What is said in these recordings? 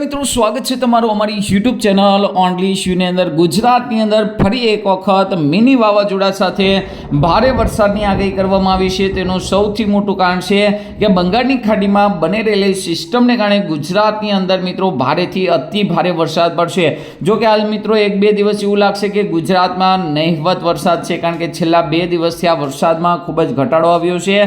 મિત્રો, સ્વાગત છે તમારું અમારી યુટ્યુબ ચેનલ ઓનલી ઇશ્યુની અંદર. ગુજરાતની અંદર ફરી એક વખત મિની વાવાઝોડા સાથે ભારે વરસાદની આગાહી કરવામાં આવી છે. તેનું સૌથી મોટું કારણ છે કે બંગાળની ખાડીમાં બની રહેલી સિસ્ટમને કારણે ગુજરાતની અંદર મિત્રો ભારેથી અતિ ભારે વરસાદ પડશે. જો કે હાલ મિત્રો એક બે દિવસ એવું લાગશે કે ગુજરાતમાં નહિવત વરસાદ છે, કારણ કે છેલ્લા બે દિવસથી આ વરસાદમાં ખૂબ જ ઘટાડો આવ્યો છે.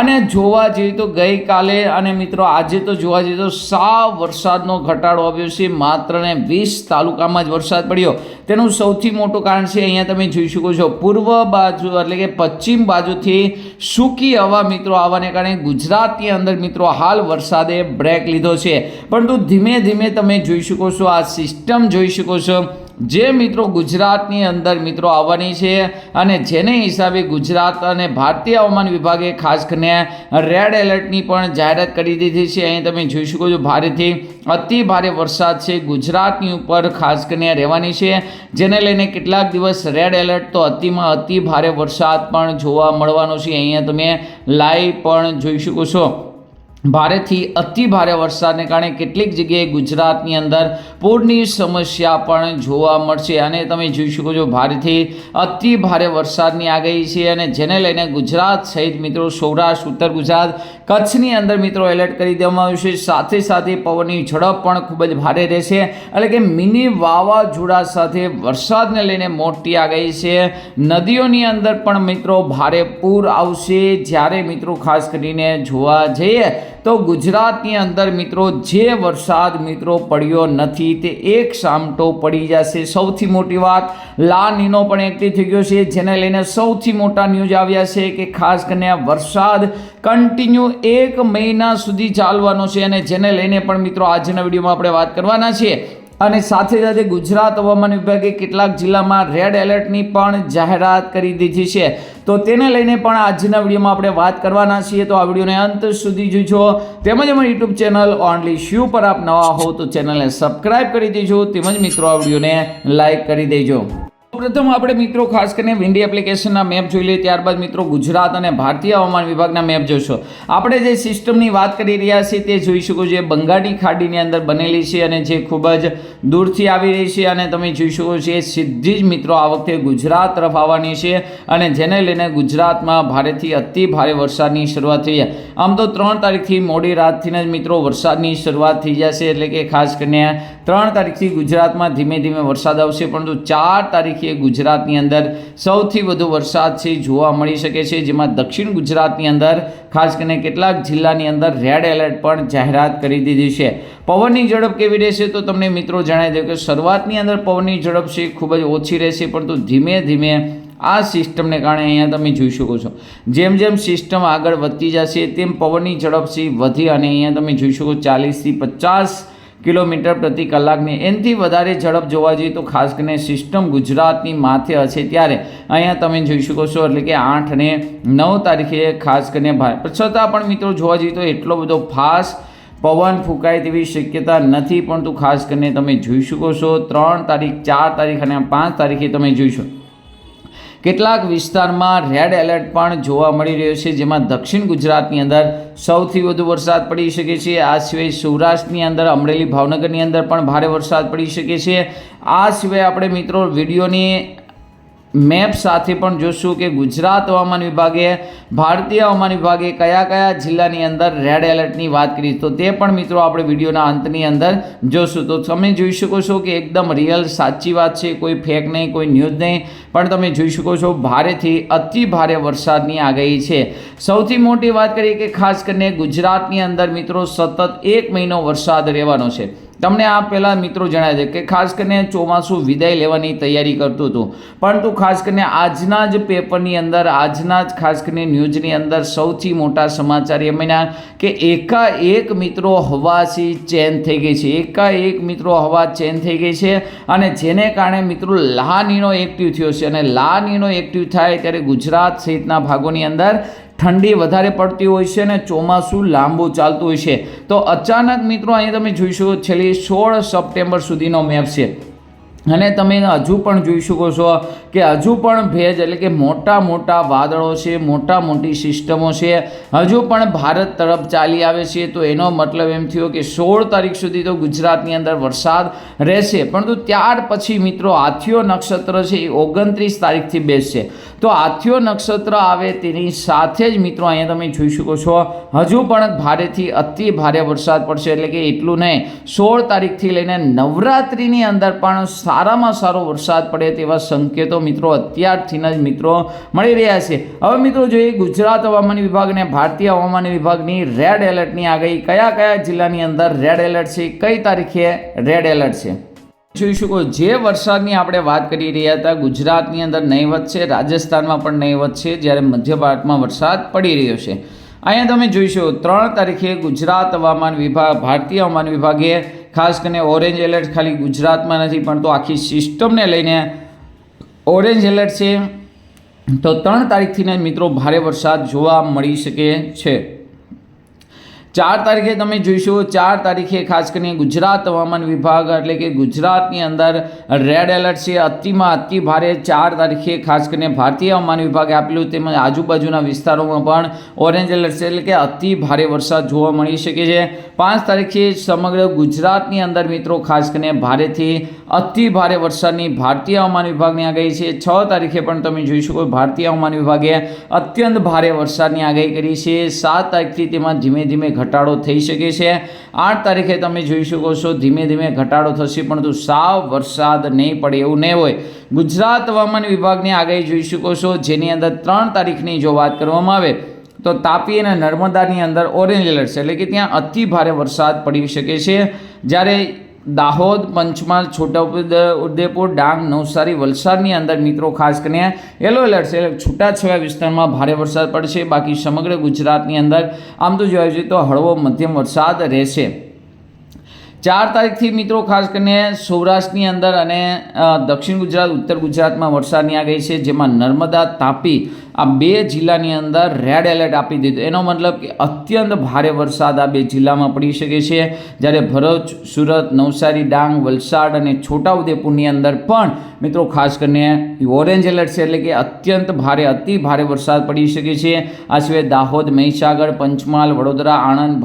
અને જોવા જઈએ તો ગઈકાલે અને મિત્રો આજે તો જોવા જઈએ તો સાવ વરસાદનો ઘટાડો આવ્યો છે. માત્ર ને વીસ તાલુકામાં જ વરસાદ પડ્યો. તેનું સૌથી મોટું કારણ છે, અહીંયા તમે જોઈ શકો છો, પૂર્વ બાજુ એટલે કે પશ્ચિમ બાજુથી સૂકી હવા મિત્રો આવવાને કારણે ગુજરાતની અંદર મિત્રો હાલ વરસાદે બ્રેક લીધો છે. પરંતુ ધીમે ધીમે તમે જોઈ શકો છો, આ સિસ્ટમ જોઈ શકો છો જે મિત્રો ગુજરાતની અંદર મિત્રો આવવાની છે અને જેને હિસાબે ગુજરાત અને ભારતીય હવામાન વિભાગે ખાસ કરીને રેડ એલર્ટની પણ જાહેરાત કરી દીધી છે. અહીં તમે જોઈ શકો છો ભારેથી અતિ ભારે વરસાદ છે ગુજરાતની ઉપર ખાસ કરીને રહેવાની છે. જેને લઈને કેટલાક દિવસ રેડ એલર્ટ તો અતિમાં અતિ ભારે વરસાદ પણ જોવા મળવાનો છે. અહીંયા તમે લાઈવ પણ જોઈ શકો છો. ભારેથી અતિ ભારે વરસાદને કારણે કેટલીક જગ્યાએ ગુજરાતની અંદર પૂરની સમસ્યા પણ જોવા મળશે અને તમે જોઈ શકો છો ભારેથી અતિ ભારે વરસાદની આગાહી છે અને જેને લઈને ગુજરાત સહિત મિત્રો સૌરાષ્ટ્ર, ઉત્તર ગુજરાત કચ્છની અંદર મિત્રો એલર્ટ કરી દેવામાં આવ્યું છે. સાથે સાથે પવનની ઝડપ પણ ખૂબ જ ભારે રહેશે એટલે કે મિની વાવાઝોડા સાથે વરસાદને લઈને મોટી આગાહી છે. નદીઓની અંદર પણ મિત્રો ભારે પૂર આવશે. જ્યારે મિત્રો ખાસ કરીને જોવા જઈએ તો ગુજરાતની અંદર મિત્રો, જે વરસાદ મિત્રો પડ્યો નથી, તે એક સામટો પડી જશે. સૌથી મોટી વાત લા નીનો પણ એક્ટિવ થઈ ગયો છે, જેને લઈને સૌથી મોટા ન્યૂઝ આવ્યા છે કે ખાસ કરીને આ વરસાદ કન્ટિન્યુ એક મહિના સુધી ચાલવાનો છે અને જેને લઈને પણ મિત્રો, આજના વિડીયોમાં આપણે વાત કરવાના છીએ. અને સાથે સાથે ગુજરાત હવામાન વિભાગે કેટલાક જિલ્લામાં રેડ એલર્ટની પણ જાહેરાત કરી દીધી છે. તો તેને લઈને પણ આજના વિડીયોમાં આપણે વાત કરવાના છીએ. તો આ વિડીયોને અંત સુધી જોજો. તેમજ અમારી યુટ્યુબ ચેનલ ઓનલી શ્યુ પર આપ નવા હો તો ચેનલને સબસ્ક્રાઈબ કરી દેજો. તેમજ મિત્રો, આ વિડીયોને લાઇક કરી દેજો. પ્રથમ આપણે મિત્રો ખાસ કરીને વિન્ડી એપ્લિકેશનના મેપ જોઈ લઈએ. ત્યારબાદ મિત્રો ગુજરાત અને ભારતીય હવામાન વિભાગના મેપ જોશો. આપણે જે સિસ્ટમની વાત કરી રહ્યા છીએ તે જોઈ શકો એ બંગાળની ખાડીની અંદર બનેલી છે અને જે ખૂબ જ દૂરથી આવી રહી છે અને તમે જોઈ શકો છો એ સીધી જ મિત્રો આ વખતે ગુજરાત તરફ આવવાની છે અને જેને લઈને ગુજરાતમાં ભારેથી અતિ ભારે વરસાદની શરૂઆત થઈ આમ તો ત્રણ તારીખથી મોડી રાતથી જ મિત્રો વરસાદની શરૂઆત થઈ જશે. એટલે કે ખાસ કરીને ત્રણ તારીખથી ગુજરાતમાં ધીમે ધીમે વરસાદ આવશે. પરંતુ ચાર તારીખે ગુજરાતની અંદર સૌથી વધુ વરસાદ છે જોવા મળી શકે છે, જેમાં દક્ષિણ ગુજરાતની અંદર ખાસ કરીને કેટલાક જિલ્લાની અંદર રેડ એલર્ટ પણ જાહેરાત કરી દીધી છે. પવનની ઝડપ કેવી રહેશે તો તમને મિત્રો જણાવી દઉં કે શરૂઆતની અંદર પવનની ઝડપ છે ખૂબ જ ઓછી રહેશે, પરંતુ ધીમે ધીમે આ સિસ્ટમને કારણે અહીંયા તમે જોઈ શકો છો. જેમ જેમ સિસ્ટમ આગળ વધતી જશે, તેમ પવનની ઝડપ છે વધી અને અહીંયા તમે જોઈ શકો ચાલીસથી પચાસ કિલોમીટર પ્રતિ કલાકની. એનાથી વધારે ઝડપ જોવા જઈએ તો ખાસ કરીને સિસ્ટમ ગુજરાતની માથે હશે ત્યારે. અહીંયા તમે જોઈ શકો છો એટલે કે આઠ અને નવ તારીખે ખાસ કરીને ભાઈ છતાં પણ મિત્રો જોવા જઈએ તો એટલો બધો ફાસ્ટ પવન ફૂંકાય તેવી શક્યતા નથી. પરંતુ ખાસ કરીને તમે જોઈ શકો છો ત્રણ તારીખ, ચાર તારીખ અને પાંચ તારીખે તમે જોઈશો કેટલાક વિસ્તારમાં રેડ એલર્ટ પણ જોવા મળી રહ્યો છે, જેમાં દક્ષિણ ગુજરાતની અંદર સૌથી વધુ વરસાદ પડી શકે છે. આ સિવાય સૌરાષ્ટ્રની અંદર, અમરેલી, ભાવનગરની અંદર પણ ભારે વરસાદ પડી શકે છે. આ સિવાય આપણે મિત્રો, વિડીયોની મેપ સાથે પણ જોશું કે ગુજરાત હવામાન વિભાગે, ભારતીય હવામાન વિભાગે કયા કયા જિલ્લાની અંદર રેડ એલર્ટની વાત કરી તો તે પણ મિત્રો આપણે વિડીયોના અંતની અંદર જોશું. તો તમે જોઈ શકો છો કે એકદમ રિયલ સાચી વાત છે. કોઈ ફેક નહીં, કોઈ ન્યૂઝ નહીં. પણ તમે જોઈ શકો છો ભારેથી અતિ ભારે વરસાદની આગાહી છે. સૌથી મોટી વાત કરીએ કે ખાસ કરીને ગુજરાતની અંદર મિત્રો સતત એક મહિનો વરસાદ રહેવાનો છે. તમને આ પહેલાં મિત્રો જણાય છે કે ખાસ કરીને ચોમાસું વિદાય લેવાની તૈયારી કરતું હતું. પરંતુ ખાસ કરીને આજના જ પેપરની અંદર, આજના જ ખાસ કરીને ન્યૂઝની અંદર સૌથી મોટા સમાચાર એ મહિના કે એકાએક મિત્રો હવાથી ચેન થઈ ગઈ છે. એકાએક મિત્રો હવા ચેન થઈ ગઈ છે અને જેને કારણે મિત્રો લા નીનો એક્ટિવ થયો છે. અને લા નીનો એક્ટિવ થાય ત્યારે ગુજરાત સહિતના ભાગોની અંદર ઠંડી વધારે પડતી હોય છે અને ચોમાસું લાંબુ ચાલતું હોય છે. તો અચાનક મિત્રો, અહીંયા તમે જોઈશો છેલ્લી સોળ સપ્ટેમ્બર સુધીનો મેપ છે. અને તમે હજુ પણ જોઈ શકો છો કે હજુ પણ ભેજ એટલે કે મોટા મોટા વાદળો છે, મોટા મોટી સિસ્ટમો છે. હજુ પણ ભારત તરફ ચાલી આવે છે. તો એનો મતલબ એમ થયો કે સોળ તારીખ સુધી તો ગુજરાતની અંદર વરસાદ રહેશે. પરંતુ ત્યાર પછી મિત્રો આથિયો નક્ષત્ર છે એ ઓગણત્રીસ તારીખથી બેસશે. તો આથિયો નક્ષત્ર આવે તેની સાથે જ મિત્રો અહીંયા તમે જોઈ શકો છો, હજુ પણ ભારેથી અતિ ભારે વરસાદ પડશે. એટલે કે એટલું નહીં, સોળ તારીખથી લઈને નવરાત્રિની અંદર પણ સારામાં સારો વરસાદ પડે તેવા સંકેતો મિત્રો અત્યારથીના જ મિત્રો મળી રહ્યા છે. હવે મિત્રો જોઈએ ગુજરાત હવામાન વિભાગ અને ભારતીય હવામાન વિભાગની રેડ એલર્ટની આગાહી. કયા કયા જિલ્લાની અંદર રેડ એલર્ટ છે? કઈ તારીખે રેડ એલર્ટ છે? જોઈ શકો, જે વરસાદની આપણે વાત કરી રહ્યા હતા, ગુજરાતની અંદર નહીવત છે, રાજસ્થાનમાં પણ નહીવત છે, જ્યારે મધ્ય ભારતમાં વરસાદ પડી રહ્યો છે. અહીંયા તમે જોઈશો ત્રણ તારીખે ગુજરાત હવામાન વિભાગ, ભારતીય હવામાન વિભાગે ખાસ કરીને ઓરેન્જ એલર્ટ ખાલી ગુજરાતમાં નથી, પણ તો આખી સિસ્ટમને લઈને ઓરેન્જ એલર્ટ છે. તો ત્રણ તારીખથી મિત્રો, ભારે વરસાદ જોવા મળી શકે છે. ચાર તારીખે તમે જોઈશો. ચાર તારીખે ખાસ કરીને ગુજરાત હવામાન વિભાગ એટલે કે ગુજરાતની અંદર રેડ એલર્ટ છે. અતિમાં અતિ ભારે ચાર તારીખે ખાસ કરીને ભારતીય હવામાન વિભાગે આપેલું તેમજ આજુબાજુના વિસ્તારોમાં પણ ઓરેન્જ એલર્ટ છે. એટલે કે અતિ ભારે વરસાદ જોવા મળી શકે છે. પાંચ તારીખે સમગ્ર ગુજરાતની અંદર મિત્રો ખાસ કરીને ભારેથી અતિ ભારે વરસાદની ભારતીય હવામાન વિભાગની આગાહી છે. છ તારીખે પણ તમે જોઈ શકો ભારતીય હવામાન વિભાગે અત્યંત ભારે વરસાદની આગાહી કરી છે. સાત તારીખથી તેમાં ધીમે ધીમે ઘટાડો થઈ શકે છે. આઠ તારીખે તમે જોઈ શકો છો, ધીમે ધીમે ઘટાડો થશે, પરંતુ સાવ વરસાદ નહીં પડે એવું નહીં હોય. ગુજરાત હવામાન વિભાગની આગાહી જોઈ શકો છો, જેની અંદર ત્રણ તારીખની જો વાત કરવામાં આવે, તો તાપી અને નર્મદાની અંદર ઓરેન્જ એલર્ટ છે, એટલે કે ત્યાં અતિ ભારે વરસાદ પડી શકે છે. જ્યારે દાહોદ, પંચમહાલ, છોટાઉદેપુર ડાંગ, નવસારી, વલસાડની અંદર મિત્રો ખાસ કરીને યલો એલર્ટ છે. છૂટાછવાયા વિસ્તારમાં ભારે વરસાદ પડશે. બાકી સમગ્ર ગુજરાતની અંદર આમ તો જોવા જઈએ તો હળવો મધ્યમ વરસાદ રહેશે. ચાર તારીખથી મિત્રો, ખાસ કરીને સૌરાષ્ટ્રની અંદર અને દક્ષિણ ગુજરાત, ઉત્તર ગુજરાતમાં વરસાદની આગાહી છે, જેમાં નર્મદા તાપી આ બે જિલ્લાની અંદર રેડ એલર્ટ આપી દીધું. એનો મતલબ કે અત્યંત ભારે વરસાદ આ બે જિલ્લામાં પડી શકે છે. જ્યારે ભરૂચ, સુરત, નવસારી, ડાંગ, વલસાડ અને છોટાઉદેપુરની અંદર પણ, મિત્રો, ખાસ કરીને ઓરેન્જ એલર્ટ છે, એટલે કે અત્યંત ભારે, અતિ ભારે વરસાદ પડી શકે છે. આ સિવાય દાહોદ, મહીસાગર, પંચમહાલ, વડોદરા, આણંદ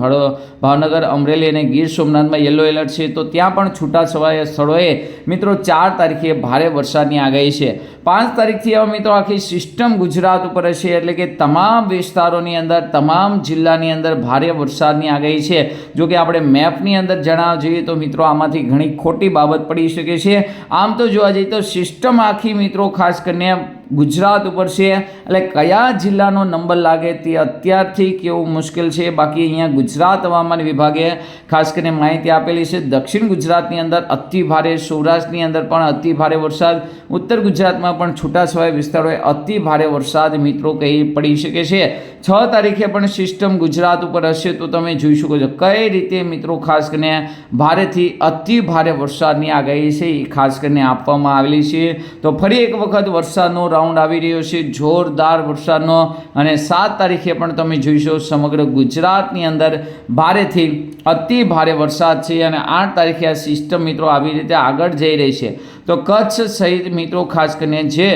ભાવનગર, અમરેલી અને ગીર સોમનાથમાં યલો એલર્ટ છે, તો ત્યાં પણ છૂટાછવાયા સ્થળોએ મિત્રો ચાર તારીખે ભારે વરસાદની આગાહી છે. પાંચ તારીખથી હવે મિત્રો આખી સિસ્ટમ ગુજરાત ઉપર હશે, એટલે કે તમામ વિસ્તારોની અંદર, તમામ જિલ્લાની અંદર ભારે વરસાદની આગાહી છે. જો કે આપણે મેપની અંદર જણાવ જોઈએ તો મિત્રો આમાંથી ઘણી ખોટી બાબત પડી શકે છે. આમ તો જોવા જઈએ તો સિસ્ટમ આખી મિત્રો ખાસ કરીને ગુજરાત ઉપર છે. એટલે કયા જિલ્લાનો નંબર લાગે તે અત્યારથી કેવું મુશ્કેલ છે. બાકી અહીંયા ગુજરાત હવામાન વિભાગે ખાસ કરીને માહિતી આપેલી છે. દક્ષિણ ગુજરાતની અંદર અતિ ભારે સૌરાષ્ટ્રની અંદર પણ અતિ ભારે વરસાદ. ઉત્તર ગુજરાતમાં પણ છૂટાછવાયા વિસ્તારોએ અતિ ભારે વરસાદ મિત્રો કહી પડી શકે છે. છ તારીખે પણ સિસ્ટમ ગુજરાત ઉપર હશે તો તમે જોઈ શકો છો. કઈ રીતે મિત્રો ખાસ કરીને ભારેથી અતિ ભારે વરસાદની આગાહી છે એ ખાસ કરીને આપવામાં આવેલી છે. તો ફરી એક વખત વરસાદનો રાઉન્ડ આવી રહ્યો છે. જોરદાર વરસાદનો અને સાત તારીખે પણ તમે જોઈશો સમગ્ર ગુજરાતની અંદર ભારેથી અતિ ભારે વરસાદ છે અને આઠ તારીખે આ સિસ્ટમ મિત્રો આવી રીતે આગળ જઈ રહી છે. તો કચ્છ સહિત મિત્રો ખાસ કરીને જે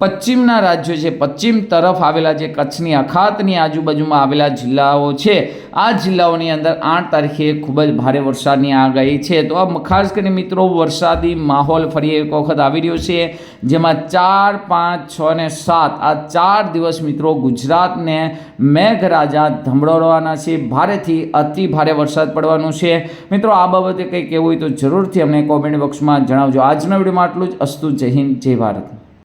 પશ્ચિમના રાજ્યો છે. પશ્ચિમ તરફ આવેલા જે કચ્છની અખાતની આજુબાજુમાં આવેલા જિલ્લાઓ છે. આ જિલ્લાઓની અંદર આઠ તારીખે ખૂબ જ ભારે વરસાદની આગાહી છે. તો આ ખાસ કરીને મિત્રો, વરસાદી માહોલ ફરી એક વખત આવી રહ્યો છે, જેમાં ચાર, પાંચ, છ ને સાત આ ચાર દિવસ મિત્રો ગુજરાતને મેઘરાજા ધમડોળવાના છે. ભારેથી અતિ ભારે વરસાદ પડવાનો છે. મિત્રો, આ બાબતે કંઈ કહેવું હોય તો જરૂરથી અમને કોમેન્ટ બોક્સમાં જણાવજો. આજના વિડીયોમાં આટલું જ. અસ્તુ જય હિન્દ, જય ભારત.